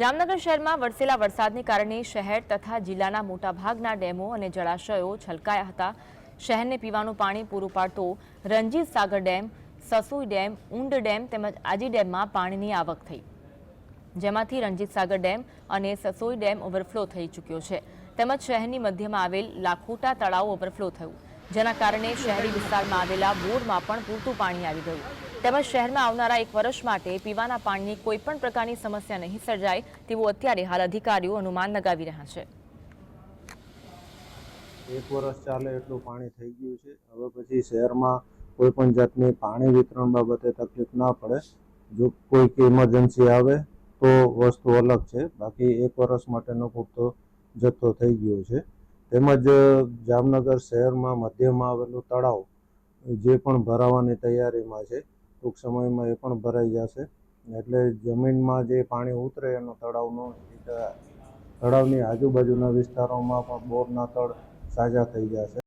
જામનગર શહેરમાં વરસેલા વરસાદને કારણે શહેર તથા જિલ્લાના મોટાભાગના ડેમો અને જળાશયો છલકાયા હતા. શહેરને પીવાનું પાણી પૂરું પાડતો Ranjit Sagar dam, Sasui dam, Und dam તેમજ આજી ડેમમાં પાણીની આવક થઈ. જેમાંથી રંજીત સાગર ડેમ અને સસોઈ ડેમ ઓવરફ્લો થઈ ચૂક્યો છે. તેમજ શહેરની મધ્યમાં આવેલ લાખોટા તળાવ ઓવરફ્લો થયું, જેના કારણે શહેરી વિસ્તારમાં આવેલા બોરમાં પણ પૂરતું પાણી આવી ગયું. તેમજ શહેરમાં આવનારા એક વર્ષ માટે પીવાના પાણીની કોઈ પણ પ્રકારની સમસ્યા નહીં સર્જાય તેવું અત્યારે હાલ અધિકારીઓ અનુમાન લગાવી રહ્યા છે. એક વર્ષ ચાલે એટલું પાણી થઈ ગયું છે. હવે પછી શહેરમાં કોઈ પણ જાતની પાણી વિતરણ બાબતે તકલીફ ના પડે. જો કોઈક ઇમરજન્સી આવે તો વસ્તુ અલગ છે. બાકી એક વર્ષ માટેનો પૂરતો જથ્થો થઈ ગયો છે. તેમજ જામનગર શહેરમાં મધ્યમાં આવેલું તળાવ જે પણ ભરાવાની તૈયારીમાં છે ટૂંક સમયમાં એ પણ ભરાઈ જશે. એટલે જમીનમાં જે પાણી ઉતરે એનો તળાવનો તળાવની આજુબાજુના વિસ્તારોમાં પણ બોરના તળ સાજા થઈ જશે.